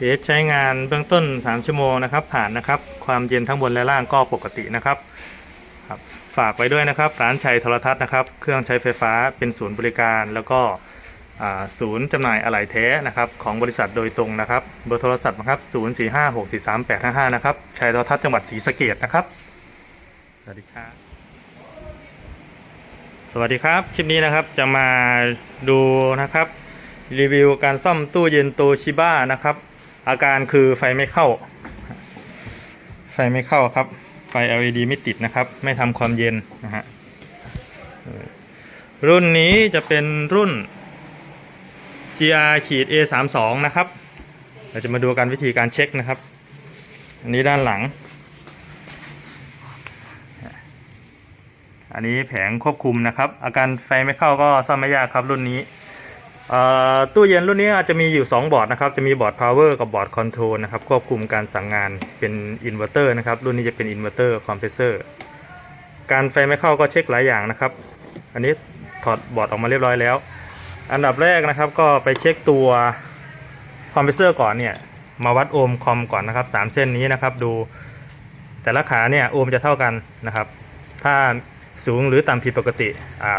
เทสใช้งานเบื้องต้น 3 ชั่วโมงนะครับ ผ่านนะครับ ความเย็นทั้งบนและล่างก็ปกตินะครับครับฝากไว้ด้วยนะครับร้านชัยโทรทัศน์นะครับ เครื่องใช้ไฟฟ้าเป็นศูนย์บริการแล้วก็ศูนย์จำหน่ายอะไหล่แท้นะครับของบริษัทโดยตรงนะครับเบอร์โทรศัพท์นะครับ0 4 5 6 4 3 8 5 5นะครับชัยโทรทัศน์จังหวัดศรีสะเกษนะครับสวัสดีครับสวัสดีครับคลิปนี้นะครับจะมาดูนะครับรีวิวการซ่อมตู้เย็นโตชิบ้านะครับ อาการคือไฟไม่เข้า ไฟไม่เข้าครับ ไฟ LED ไม่ติดนะครับ ไม่ทำความเย็นนะฮะรุ่นนี้จะเป็นรุ่น CR ขีด A32 นะครับ เราจะมาดูกันวิธีการเช็คนะครับ อันนี้ด้านหลัง อันนี้แผงควบคุมนะครับ อาการไฟไม่เข้าก็ซ่อมไม่ยากครับรุ่นนี้ ตู้เย็นรุ่นนี้อาจจะมีอยู่ 2 บอร์ดนะครับ จะมีบอร์ด power กับบอร์ด control นะครับ ควบคุมการสั่งงานเป็นอินเวอร์เตอร์นะครับ รุ่นนี้จะเป็นอินเวอร์เตอร์คอมเพรสเซอร์การไฟไม่เข้าก็เช็คหลายอย่างนะครับ อันนี้ถอดบอร์ดออกมาเรียบร้อยแล้ว อันดับแรกนะครับก็ไปเช็คตัวคอมเพรสเซอร์ก่อนเนี่ย มาวัดโอห์มคอมก่อนนะครับ 3 เส้นนี้นะครับดู แต่ละขาเนี่ยโอห์มจะเท่ากันนะครับ ถ้า สูงหรือต่ำผิดปกติ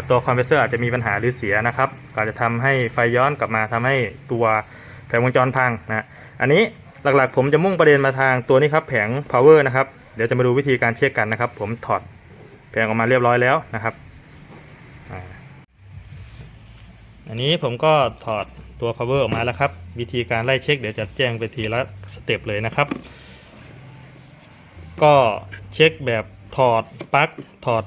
ตัวคอมเพรสเซอร์อาจจะมีปัญหาหรือเสียนะครับก็จะทำให้ไฟย้อนกลับมาทำให้ตัวแผงวงจรพังนะอันนี้หลักๆ ผมจะมุ่งประเด็นมาทางตัวนี้ครับแผง power นะครับเดี๋ยวจะมาดูวิธีการเช็คกันนะครับ ผมถอดแผงออกมาเรียบร้อยแล้วนะครับอันนี้ผมก็ถอดตัว power ออกมาแล้วครับ วิธีการไล่เช็ค เดี๋ยวจะแจ้งไปทีละสเต็ปเลยนะครับ ก็เช็คแบบถอดปลั๊กถอด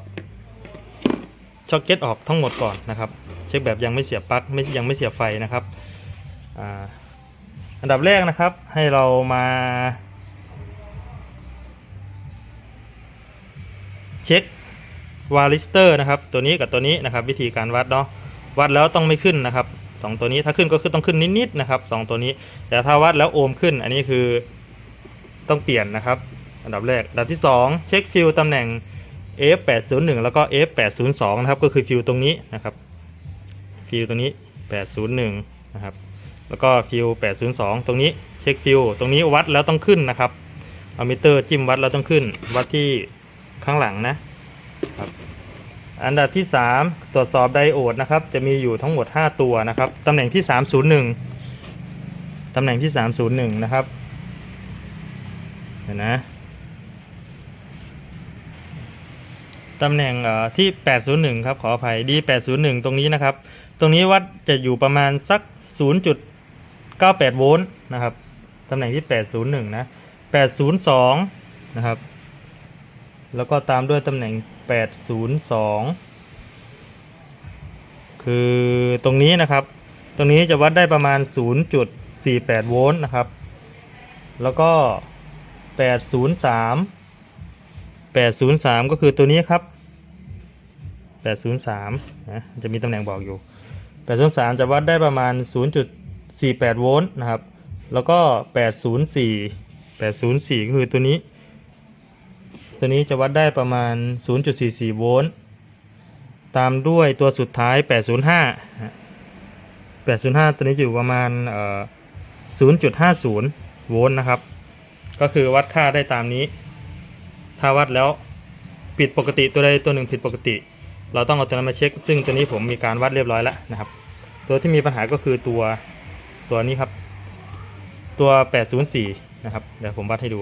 ช็อคเก็ตออกทั้งหมดก่อนนะครับ เช็คแบบยังไม่เสียปลั๊กไม่ยังไม่เสียไฟนะครับอันดับแรกนะครับให้เรามาเช็ควาลิสเตอร์นะครับ ตัวนี้กับตัวนี้นะครับ วิธีการวัดเนาะวัดแล้วต้องไม่ขึ้นนะครับสองตัวนี้ถ้าขึ้นก็คือต้องขึ้นนิดๆนะครับสองตัวนี้ แต่ถ้าวัดแล้วโอมขึ้น อันนี้คือต้องเปลี่ยนนะครับ อันดับแรกอันดับที่สองเช็คฟิลตำแหน่ง F801 แล้วก็ F802 นะครับ ก็คือฟิวตรงนี้นะครับฟิวตรงนี้ 801 นะครับ แล้วก็ฟิว802 ตรงนี้เช็คฟิวตรงนี้วัดแล้วต้องขึ้นนะครับเอามิเตอร์จิ้มวัดแล้วต้องขึ้น วัดที่ข้างหลังนะครับอันดับที่ 3 ตรวจสอบไดโอดนะครับ จะมีอยู่ทั้งหมด 5 ตัวนะครับ ตำแหน่งที่ 301 ตำแหน่งที่ 301 นะครับเห็นนะ ตำแหน่งที่ 801 ครับ ขออภัย D801 ตรงนี้นะครับ ตรงนี้วัดจะอยู่ประมาณสัก 0.98 โวลต์นะครับ ตำแหน่งที่ 801 นะ 802 นะครับ แล้วก็ตามด้วยตำแหน่ง 802 คือตรงนี้นะครับ ตรงนี้จะวัดได้ประมาณ 0.48 โวลต์นะครับ แล้วก็ 803 803 ก็คือตัวนี้ครับ 803นะจะมีตำแหน่งบอกอยู่ 803 จะวัดได้ประมาณ 0.48 โวลต์นะครับ แล้วก็ 804 804 ก็คือตัวนี้ ตัวนี้จะวัดได้ประมาณ 0.44 โวลต์ ตามด้วยตัวสุดท้าย 805 805 ตัวนี้อยู่ประมาณ 0.50 โวลต์นะครับ ก็คือวัดค่าได้ตามนี้ ถ้าวัดแล้วผิดปกติตัวใดตัวหนึ่งผิดปกติ เราต้องเอาตัวนั้นมาเช็ค ซึ่งตัวนี้ผมมีการวัดเรียบร้อยแล้วนะครับ ตัวที่มีปัญหาก็คือตัวตัวนี้ครับ ตัว 804 นะครับ เดี๋ยวผมวัดให้ดู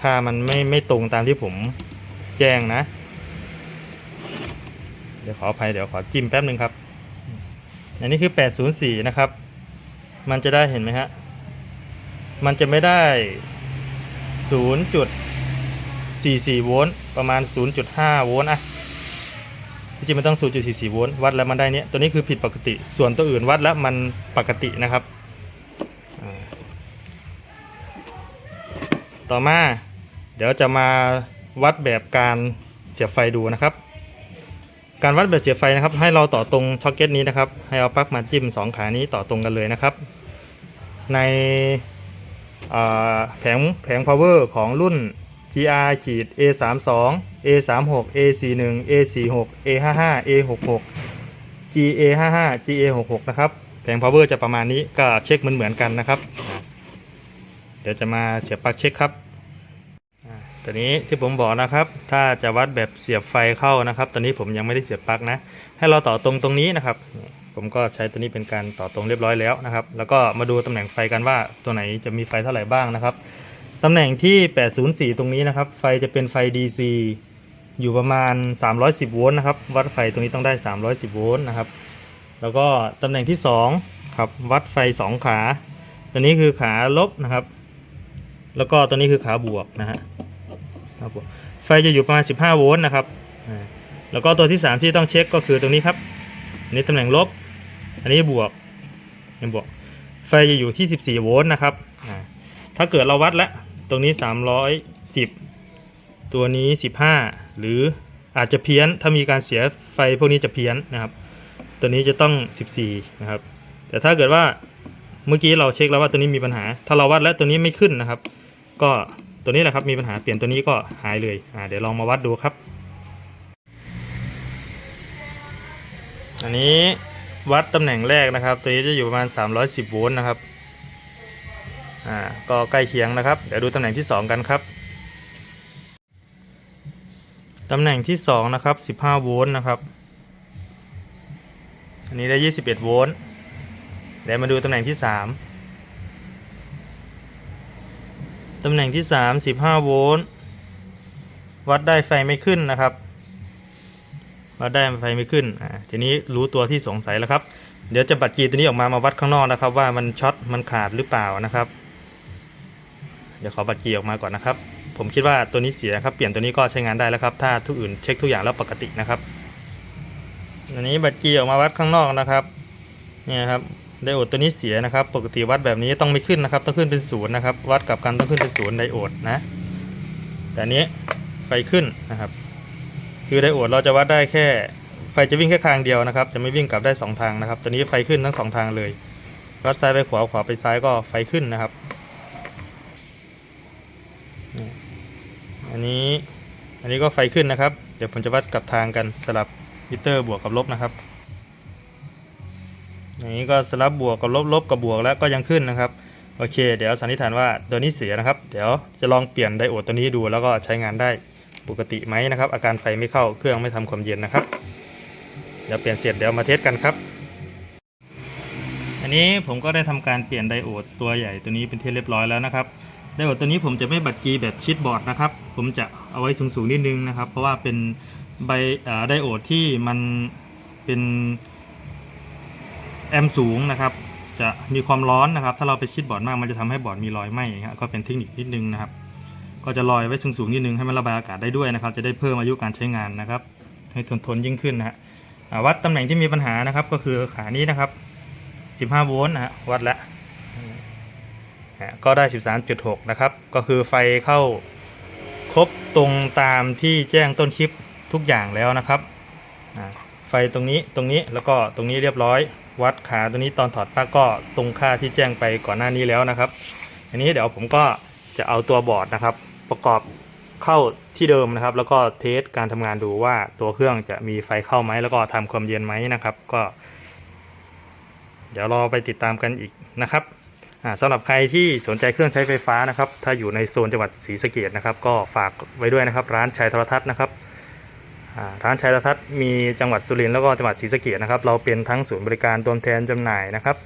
ค่ามันไม่ไม่ตรงตามที่ผมแจ้งนะ เดี๋ยวขออภัยเดี๋ยวขอจิ้มแป๊บหนึ่งครับอันนี้คือ 804 นะครับ มันจะได้เห็นไหมฮะ มันจะไม่ได้ 0.44 โวลต์ ประมาณ 0.5 โวลต์อะ จริงมันต้อง 0.44 โวลต์วัดแล้วมันได้เนี้ยตัวนี้คือผิดปกติ ส่วนตัวอื่นวัดแล้วมันปกตินะครับ ต่อมาเดี๋ยวจะมาวัดแบบการเสียบไฟดูนะครับ การวัดแบบเสียบไฟนะครับ ให้เราต่อตรงช็อคเก็ตนี้นะครับ ให้เอาปลั๊กมาจิ้มสองขานี้ต่อตรงกันเลยนะครับ ในแผงแผง power ของรุ่น GR ขีด A32 A36 A41 A46 A55 A66 GA55 GA66 นะครับแผง power จะประมาณนี้ก็เช็คเหมือนเหมือนกันนะครับ เดี๋ยวจะมาเสียบปลั๊กเช็คครับตอนนี้ที่ผมบอกนะครับ ถ้าจะวัดแบบเสียบไฟเข้านะครับ ตอนนี้ผมยังไม่ได้เสียบปลั๊กนะ ให้เราต่อตรงตรงนี้นะครับ ผมก็ใช้ตัวนี้เป็นการต่อตรงเรียบร้อยแล้วนะครับ แล้วก็มาดูตำแหน่งไฟกันว่าตัวไหนจะมีไฟเท่าไหร่บ้างนะครับ ตำแหน่งที่ 804 ตรงนี้นะครับ ไฟจะเป็นไฟ DC อยู่ประมาณ 310 โวลต์นะครับ วัดไฟตรงนี้ต้องได้ 310 โวลต์นะครับ แล้วก็ตำแหน่งที่ 2 ครับ วัดไฟ 2 ขา ตัวนี้คือขาลบนะครับ แล้วก็ตัวนี้คือขาบวกนะฮะครับผมไฟจะอยู่ประมาณ 15 โวลต์นะครับ แล้วก็ตัวที่ 3 ที่ต้องเช็คก็คือตรงนี้ครับ อันนี้ตำแหน่งลบ อันนี้บวกเป็นบวก ไฟจะอยู่ที่ 14 โวลต์นะครับ ถ้าเกิดเราวัดแล้ว ตรงนี้ 310 ตัวนี้ 15 หรืออาจจะเพี้ยนถ้ามีการเสียไฟพวกนี้จะเพี้ยนนะครับ ตัวนี้จะต้อง 14 นะครับ แต่ถ้าเกิดว่าเมื่อกี้เราเช็คแล้วว่าตัวนี้มีปัญหา ถ้าเราวัดแล้วตัวนี้ไม่ขึ้นนะครับ ก็ตัวนี้แหละครับมีปัญหาเปลี่ยนตัวนี้ก็หายเลยอ่าเดี๋ยวลองมาวัดดูครับ อันนี้วัดตำแหน่งแรกนะครับ ตัวนี้จะอยู่ประมาณ 310 โวลต์นะครับ อ่าก็ใกล้เคียงนะครับ เดี๋ยวดูตำแหน่งที่ 2 กันครับ ตำแหน่งที่ 2 นะครับ 15 โวลต์นะครับ อันนี้ได้ 21 โวลต์เดี๋ยวมาดูตำแหน่งที่ 3 ตำแหน่งที่ 3 15 โวลต์วัดได้ไฟไม่ขึ้นนะครับวัดได้ไฟไม่ขึ้นอ่าทีนี้รู้ตัวที่สงสัยแล้วครับ เดี๋ยวจะบัตรกีตัวนี้ออกมามาวัดข้างนอกนะครับ ว่ามันช็อตมันขาดหรือเปล่านะครับ เดี๋ยวขอบัตรกีออกมาก่อนนะครับ ผมคิดว่าตัวนี้เสียครับเปลี่ยนตัวนี้ก็ใช้งานได้แล้วครับถ้าทุกอื่นเช็คทุกอย่างแล้วปกตินะครับอันนี้บัตรกีออกมาวัดข้างนอกนะครับเนี่ยครับไดโอดตัวนี้เสียนะครับ ปกติวัดแบบนี้ต้องไม่ขึ้นนะครับ ต้องขึ้นเป็นศูนย์นะครับ วัดกับกันต้องขึ้นเป็นศูนย์ไดโอดนะ แต่อันนี้ไฟขึ้นนะครับ คือไดโอดเราจะวัดได้แค่ ไฟจะวิ่งแค่ทางเดียวนะครับ จะไม่วิ่งกลับได้สองทางนะครับ ตัวนี้ไฟขึ้นทั้งสองทางเลย วัดซ้ายไปขวาขวาไปซ้ายก็ไฟขึ้นนะครับ อันนี้อันนี้ก็ไฟขึ้นนะครับ เดี๋ยวผมจะวัดกลับทางกันสลับมิเตอร์บวกกับลบนะครับอย่างนี้ก็สลับบวกกับลบลบกับบวกแล้วก็ยังขึ้นนะครับโอเค เดี๋ยวสันนิษฐานว่าตัวนี้เสียนะครับ เดี๋ยวจะลองเปลี่ยนไดโอดตัวนี้ดู แล้วก็ใช้งานได้ปกติไหมนะครับ อาการไฟไม่เข้าเครื่องไม่ทำความเย็นนะครับเดี๋ยวเปลี่ยนเสร็จเดี๋ยวมาเทสกันครับ อันนี้ผมก็ได้ทำการเปลี่ยนไดโอดตัวใหญ่ตัวนี้เป็นที่เรียบร้อยแล้วนะครับ ไดโอดตัวนี้ผมจะไม่บัดกีแบบชิดบอร์ดนะครับ ผมจะเอาไว้สูงๆนิดนึงนะครับ เพราะว่าเป็นใบไดโอดที่มันเป็นแอมป์สูงนะครับ จะมีความร้อนนะครับ ถ้าเราไปชิดบอร์ดมากมันจะทำให้บอร์ดมีรอยไหมครับก็เป็นเทคนิคนิดนึงนะครับ ก็จะลอยไว้สูงๆนิดนึงให้มันระบายอากาศได้ด้วยนะครับ จะได้เพิ่มอายุการใช้งานนะครับ ให้ทนทนยิ่งขึ้นนะฮะวัดตำแหน่งที่มีปัญหานะครับ ก็คือขานี้นะครับ 15 โวลต์นะฮะวัดแล้ว ก็ได้ 13.6 นะครับ ก็คือไฟเข้าครบตรงตามที่แจ้งต้นคลิปทุกอย่างแล้วนะครับ ไฟตรงนี้ตรงนี้แล้วก็ตรงนี้เรียบร้อย วัดขาตัวนี้ตอนถอดปลั๊กก็ตรงค่าที่แจ้งไปก่อนหน้านี้แล้วนะครับ อันนี้เดี๋ยวผมก็จะเอาตัวบอร์ดนะครับ ประกอบเข้าที่เดิมนะครับ แล้วก็เทสการทำงานดูว่าตัวเครื่องจะมีไฟเข้าไหมแล้วก็ทำความเย็นไหมนะครับ ก็ เดี๋ยวรอไปติดตามกันอีกนะครับ สำหรับใครที่สนใจเครื่องใช้ไฟฟ้านะครับ ถ้าอยู่ในโซนจังหวัดศรีสะเกดนะครับ ก็ฝากไว้ด้วยนะครับ ร้านชัยโทรทัศน์นะครับร้านชัยโทรทัศน์มีจังหวัดสุรินทร์แล้วก็จังหวัดศรีสะเกดนะครับ เราเป็นทั้งศูนย์บริการตัวแทนจำหน่ายนะครับ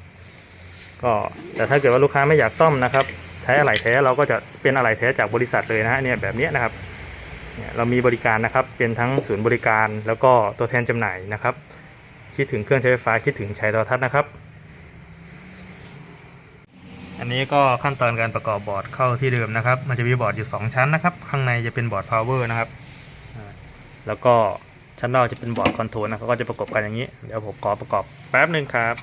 ก็แต่ถ้าเกิดว่าลูกค้าไม่อยากซ่อมนะครับ ใช้อะไหล่แท้เราก็จะเป็นอะไหล่แท้จากบริษัทเลยนะฮะเนี่ยแบบนี้นะครับเนี่ยเรามีบริการนะครับ เป็นทั้งศูนย์บริการแล้วก็ตัวแทนจำหน่ายนะครับ คิดถึงเครื่องใช้ไฟฟ้าคิดถึงชัยโทรทัศน์นะครับ อันนี้ก็ขั้นตอนการประกอบบอร์ดเข้าที่เดิมนะครับ มันจะมีบอร์ดอยู่ 2 ชั้นนะครับ ข้างในจะเป็นบอร์ด power นะครับ แล้วก็ชั้นนอกจะเป็นบอร์ดคอนโทรลนะครับก็จะประกอบกันอย่างนี้ เดี๋ยวผมขอประกอบแป๊บหนึ่งครับ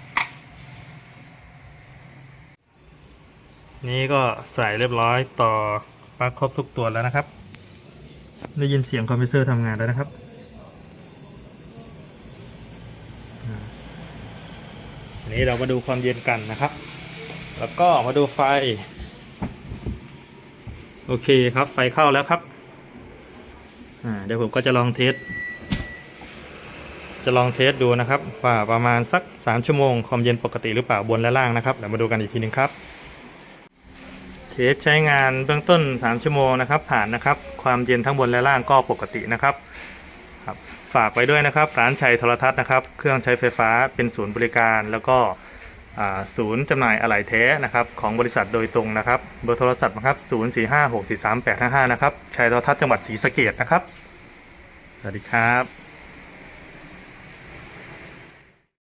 นี่ก็ใส่เรียบร้อยต่อปลั๊กครบทุกตัวแล้วนะครับ ได้ยินเสียงคอมพิวเตอร์ทำงานแล้วนะครับนนี้เรามาดูความเย็นกันนะครับ แล้วก็มาดูไฟ โอเคครับไฟเข้าแล้วครับเดี๋ยวผมก็จะลองเทส จะลองเทสดูนะครับ ว่าประมาณสัก 3 ชั่วโมงความเย็นปกติหรือเปล่าบนและล่างนะครับเดี๋ยวมาดูกันอีกทีหนึงครับ เทสใช้งานเบื้องต้น 3 ชั่วโมงนะครับ ผ่านนะครับ ความเย็นทั้งบนและล่างก็ปกตินะครับครับ ฝากไว้ด้วยนะครับ ร้านชัยโทรทัศน์นะครับ เครื่องใช้ไฟฟ้าเป็นศูนย์บริการแล้วก็ ศูนย์จำหน่ายอะไหล่แท้นะครับของบริษัทโดยตรงนะครับเบอร์โทรศัพท์นะครับ 045 643 855 นะครับชัยทรทัศน์จังหวัดศรีสะเกดนะครับ สวัสดีครับ